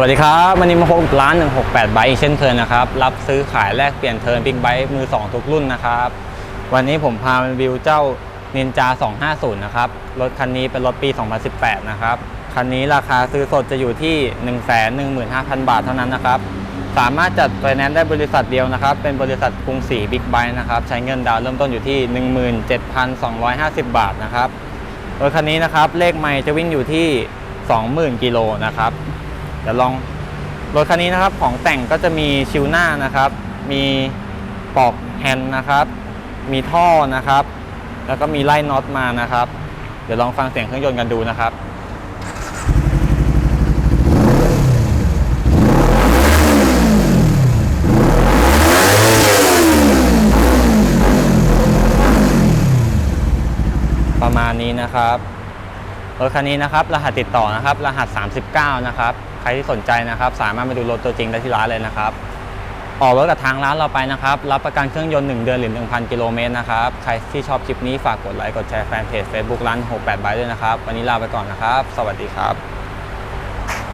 สวัสดีครับวันนี้มาพบร้าน 168 ไบค์อีกเช่นเคยนะครับ รับซื้อขายแลกเปลี่ยนเทิร์นบิ๊กไบค์มือ 2 ทุกรุ่นนะครับ วันนี้ผมพามาวิวเจ้า Ninja 250 นะครับ รถคันนี้เป็นรถปี 2018 นะครับ คันนี้ราคาซื้อสดจะอยู่ที่ 115,000 บาทเท่านั้นนะครับ สามารถจัดไฟแนนซ์ได้บริษัทเดียวนะครับ เป็นบริษัทกรุงศรีบิ๊กไบค์นะครับ ใช้เงินดาวน์เริ่มต้นอยู่ที่ 17,250 บาทนะครับ รถคันนี้นะครับเลขไม่จะวิ่งอยู่ที่ 20,000 กิโลนะครับ เดี๋ยวลองรถคันนี้นะครับของแต่งก็จะมีชิวหน้านะครับ มีปลอกแฮนด์นะครับ มีท่อนะครับ แล้วก็มีไล่น็อตมานะครับ เดี๋ยวลองฟังเสียงเครื่องยนต์กันดูนะครับประมาณนี้นะครับ รถคันนี้นะครับรหัสติดต่อนะครับรหัส 39 นะครับใครที่สนใจนะครับ สามารถมาดูรถตัวจริงได้ที่ร้านเลยนะครับออกรถกับทางร้านเราไปนะครับ รับประกันเครื่องยนต์ 1 เดือนหรือ 1,000 กิโลเมตรนะครับ ใครที่ชอบคลิปนี้ฝากกดไลค์กดแชร์แฟนเพจ Facebook ร้าน68บายด้วยนะครับ วันนี้ลาไปก่อนนะครับ สวัสดีครับ